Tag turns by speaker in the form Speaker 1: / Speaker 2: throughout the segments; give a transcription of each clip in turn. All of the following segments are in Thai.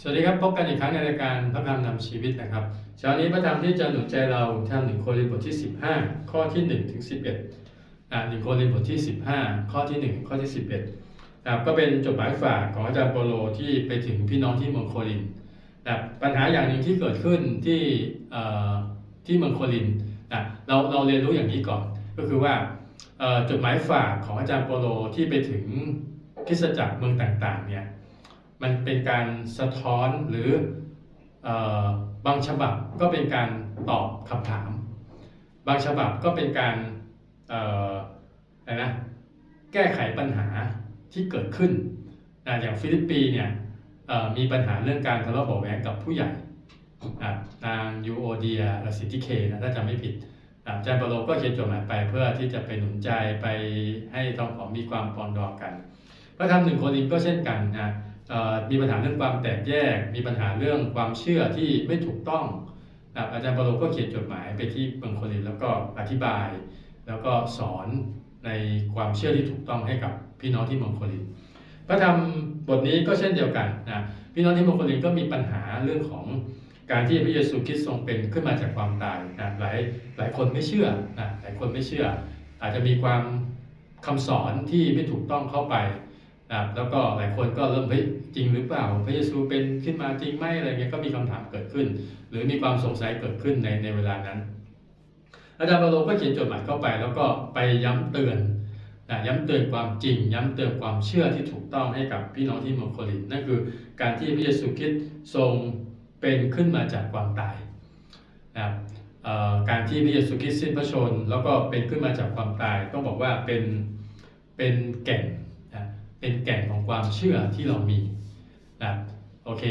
Speaker 1: สวัสดีครับพบกันอีกครั้งในรายการพระธรรมนำชีวิตนะครับเช้านี้พระธรรมที่จะหนุนใจเราทางหนึ่งโครินธ์บทที่ 15 ข้อที่1ถึง11อ่าหนึ่งโครินธ์บทที่ 15 ข้อที่ 1 ข้อที่ 11นะครับก็เป็นจดหมายฝากของอาจารย์โปโลที่ไปถึงพี่น้องที่เมืองโครินธ์นะปัญหาอย่างหนึ่งที่เกิดขึ้นที่เอ่อที่เมืองโครินธ์นะเราเราเรียนรู้อย่างนี้ก่อน ก็คือว่าจดหมายฝากของอาจารย์โปโลที่ไปถึงคริสตจักรเมืองต่างๆเนี่ย มันเป็นการสะท้อนหรืออบางฉบับก็เป็นการตอบคำถาม บางฉบับก็เป็นการอะไรนะแก้ไขปัญหาที่เกิดขึ้นนะอย่างฟิลิปปีเนี่ยมีปัญหาเรื่องการทะเลาะเบาะแว้งกับผู้ใหญ่อะนางยูโอเดียลสิทธิเคนะถ้าจำไม่ผิดอาจารย์เปาโลก็เขียนจดหมายไปเพื่อที่จะไปหนุนใจไปให้ทองของมีความปองดองกันพระธรรมหนึ่งโครินก็เช่นกันนะ มีปัญหาเรื่องความแตกแยก มีปัญหาเรื่องความเชื่อที่ไม่ถูกต้องนะอาจารย์ปาโลก็เขียนจดหมายไปที่เมืองโครินแล้วก็อธิบาย แล้วก็สอนในความเชื่อที่ถูกต้องให้กับพี่น้องที่เมืองโครินพระธรรมบทนี้ก็เช่นเดียวกันนะพี่น้องที่เมืองโครินก็มีปัญหาเรื่องของการที่พระเยซูคริสต์ทรงเป็นขึ้นมาจากความตายนะหลายหลายคนไม่เชื่อนะหลายคนไม่เชื่อ อาจจะมีความคำสอนที่ไม่ถูกต้องเข้าไป นะครับแล้วก็หลายคนก็เริ่มเฮ้ยจริงหรือเปล่า พระเยซูเป็นขึ้นมาจริงไหมอะไรเงี้ยก็มีคำถามเกิดขึ้น หรือมีความสงสัยเกิดขึ้นในในเวลานั้น อาจารย์เปาโลก็เขียนจดหมายเข้าไป แล้วก็ไปย้ำเตือนนะย้ำเตือนความจริง ย้ำเตือนความเชื่อที่ถูกต้องให้กับพี่น้องที่เมืองโครินนั่นคือการที่พระเยซูคริสต์ทรงเป็นขึ้นมาจากความตายนะครับการที่พระเยซูคริสต์สิ้นพระชน แล้วก็เป็นขึ้นมาจากความตาย ต้องบอกว่าเป็นเป็นแก่น เป็นแก่นของความเชื่อที่เรามีนะโอเค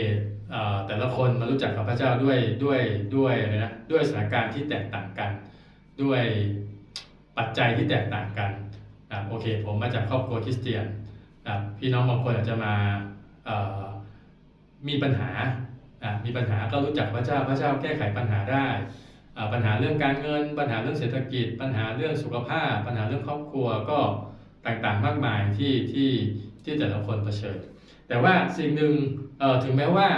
Speaker 1: อแต่ละคนมารู้จักกับพระเจ้าด้วยด้วยด้วยอะไรนะด้วยสถานการณ์ที่แตกต่างกัน ด้วยปัจจัยที่แตกต่างกันนะโอเค ผมมาจากครอบครัวคริสเตียนนะพี่น้องบางคนอาจจะมามีปัญหาอะมีปัญหาก็รู้จักพระเจ้าพระเจ้าแก้ไขปัญหาได้อะปัญหาเรื่องการเงิน ปัญหาเรื่องเศรษฐกิจ ปัญหาเรื่องสุขภาพ ปัญหาเรื่องครอบครัวก็ต่างๆมากมายที่ที่ ที่แต่ละคนเผชิญ แต่ว่าสิ่งหนึ่งถึงแม้ว่า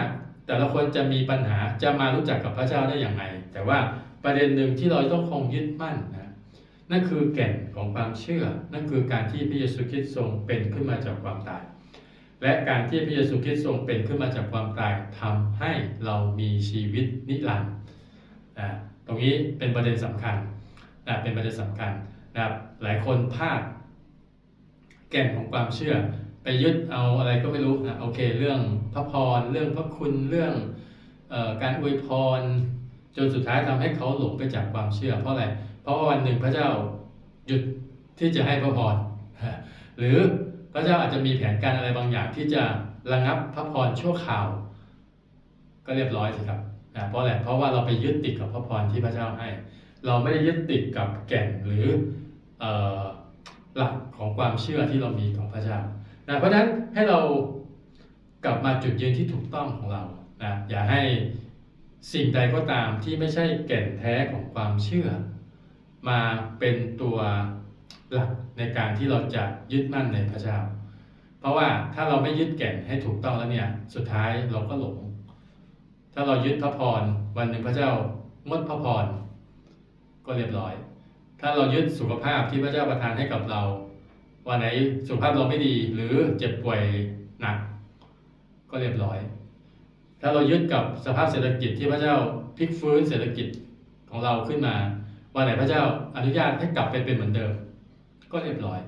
Speaker 1: แต่ละคนจะมีปัญหาจะมารู้จักกับพระเจ้าได้อย่างไรแต่ว่าประเด็นหนึ่งที่เราต้องคงยึดมั่นนะนั่นคือแก่นของความเชื่อ นั่นคือการที่พระเยซูคริสต์ทรงเป็นขึ้นมาจากความตาย และการที่พระเยซูคริสต์ทรงเป็นขึ้นมาจากความตายทำให้เรามีชีวิตนิรันดร์นะตรงนี้เป็นประเด็นสำคัญนะเป็นประเด็นสำคัญนะครับหลายคนพลาดแก่นของความเชื่อ ไปยึดเอาอะไรก็ไม่รู้นะโอเค เรื่องพระพรเรื่องพระคุณเรื่องออการอวยพร จนสุดท้ายทำให้เขาหลงไปจากความเชื่อ เพราะอะไรเพราะว่าวันหนึ่งพระเจ้าหยุดที่จะให้พระพรหรือพระเจ้าอาจจะมีแผนการอะไรบางอย่างที่จะระงับพระพรชั่วคราว ก็เรียบร้อยสิครับนะเพราะอะไรเพราะว่าเราไปยึดติดกับพระพรที่พระเจ้าให้ เราไม่ได้ยึดติดกับแก่นหรือออหลักของความเชื่อที่เรามีต่อพระเจ้า นะเพราะฉะนั้นให้เรากลับมาจุดยืนที่ถูกต้องของเรานะอย่าให้สิ่งใดก็ตามที่ไม่ใช่แก่นแท้ของความเชื่อ มาเป็นตัวหลักในการที่เราจะยึดมั่นในพระเจ้า เพราะว่าถ้าเราไม่ยึดแก่นให้ถูกต้องแล้วเนี่ยสุดท้ายเราก็หลง ถ้าเรายึดพระพรวันหนึ่งพระเจ้างดพระพรก็เรียบร้อย ถ้าเรายึดสุขภาพที่พระเจ้าประทานให้กับเรา วันไหนสุขภาพเราไม่ดี หรือเจ็บป่วยหนัก ก็เรียบร้อย ถ้าเรายึดกับสภาพเศรษฐกิจที่พระเจ้าพลิกฟื้นเศรษฐกิจของเราขึ้นมา วันไหนพระเจ้าอนุญาตให้กลับไปเป็นเหมือนเดิม ก็เรียบร้อย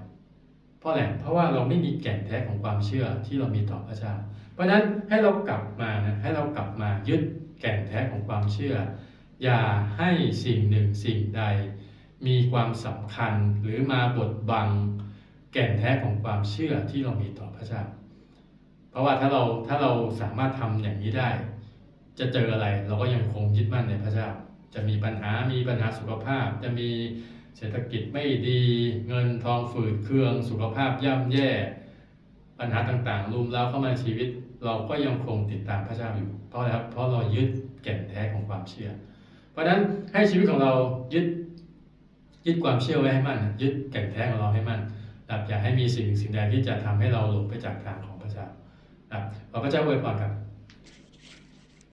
Speaker 1: เพราะอะไรเพราะว่าเราไม่มีแก่นแท้ของความเชื่อที่เรามีต่อพระเจ้า เพราะฉะนั้นให้เรากลับมานะให้เรากลับมายึดแก่นแท้ของความเชื่อ อย่าให้สิ่งหนึ่งสิ่งใด มีความสำคัญหรือมาบดบัง ก่นแท้ของความเชื่อที่เรามีต่อพระเจ้า เพราะว่าถ้าเราถ้าเราสามารถทำอย่างนี้ได้ จะเจออะไรเราก็ยังคงยึดมั่นในพระเจ้า จะมีปัญหามีปัญหาสุขภาพ จะมีเศรษฐกิจไม่ดี เงินทองฝืดเคือง สุขภาพย่ำแย่ ปัญหาต่างๆรุมเร้าเข้ามาในชีวิต เราก็ยังคงติดตามพระเจ้าอยู่ เพราะอะไรครับเพราะเรายึดแก่นแท้ของความเชื่อ เพราะฉะนั้นให้ชีวิตของเรายึดยึดความเชื่อไว้ให้มั่นยึดแก่นแท้ของเราให้มั่น อย่าให้มีสิ่งสิ่งใดที่จะทำให้เราหลงไปจากทางของพระเจ้าครับขอพระเจ้าอวยพรครับ